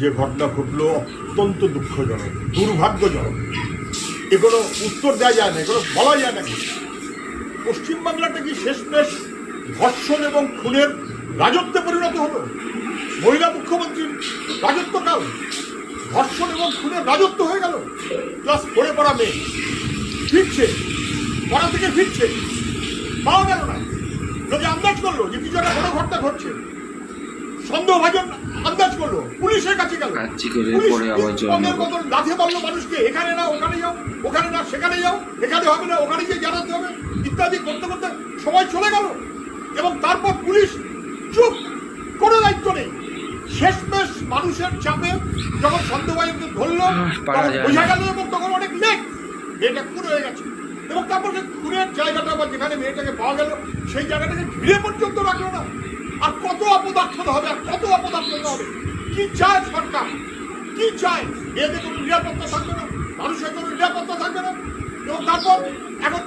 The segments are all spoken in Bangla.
যে ঘটনা ঘটলো অত্যন্ত দুঃখজনক, দুর্ভাগ্যজনক। এগুলো উত্তর দেওয়া যায় না, এগুলো বলা যায় না। পশ্চিমবাংলাটা কি শেষমেশ ধর্ষণ এবং খুনের রাজত্বে পরিণত হলো? মহিলা মুখ্যমন্ত্রীর রাজত্বকাল ধর্ষণ এবং খুনের রাজত্ব হয়ে গেল? ক্লাস ফোরে পড়া মেয়ে। ফিরছে। পড়া থেকে ফিরছে। পাওয়া গেল না। যদি আন্দাজ করল যে কিছু একটা বড় ঘটনা ঘটছে। সন্দেহভাজন আন্দাজ করল। কাচ্চি করে পরে আবার জন্ম পদের মতন মানুষকে। এখানে না ওখানে যাও ওখানে না সেখানে যাও এখানে হবে না ওখানে গিয়ে জানাতে হবে। ইত্যাদি করতে করতে সময় চলে গেল। এবং তারপর পুলিশ চুপ কোনো দায়িত্ব নেই। শেষমেশ মানুষের চাপে যখন সন্দেহবাহীকে ধরলো বোঝা গেল এবং তখন অনেক লেট মেয়েটা খুন হয়ে গেছে। এবং তারপর সেই খুনের জায়গাটা বা যেখানে মেয়েটাকে পাওয়া গেল সেই জায়গাটাকে ঘিরে পর্যন্ত রাখল না। আর কত অপদার্থ হবে আর কত অপদার্থ হবে? কি চায় সরকার কি চায় মেয়েদের কোনো নিরাপত্তা থাকবে না। মানুষের কোনো নিরাপত্তা থাকবে না। এবং তারপর এখন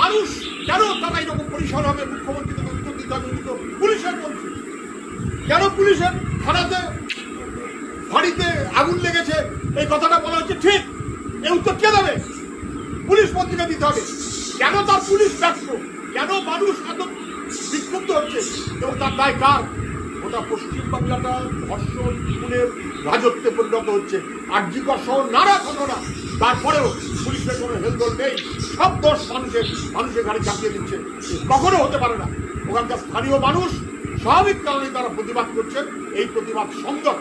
মানুষ কেন তারা এরকম পরিসর হবে? মুখ্যমন্ত্রীকে উত্তর দিতে হবে, উনি তো পুলিশের মন্ত্রী। কেন পুলিশের থানাতে, বাড়িতে আগুন লেগেছে? এই কথাটা বলা হচ্ছে ঠিক। এই উত্তর কে দেবে? পুলিশ মন্ত্রীকে দিতে হবে। কেন তার পুলিশ ব্যর্থ? কেন মানুষ এত বিক্ষুব্ধ হচ্ছে? এবং তার দায় কার? ওটা পশ্চিমবাংলাটা ধর্ষণ, খুনের রাজত্বে পরিণত হচ্ছে। আর জিকর সহ নানা ঘটনা। তারপরেও পুলিশের কোনো হেলদোল নেই। সব দোষ মানুষের মানুষের ঘাড়ে চাপিয়ে দিচ্ছে। কখনো হতে পারে না। ওখানকার স্থানীয় মানুষ স্বাভাবিক কারণে তারা প্রতিবাদ করছেন। এই প্রতিবাদ সংগত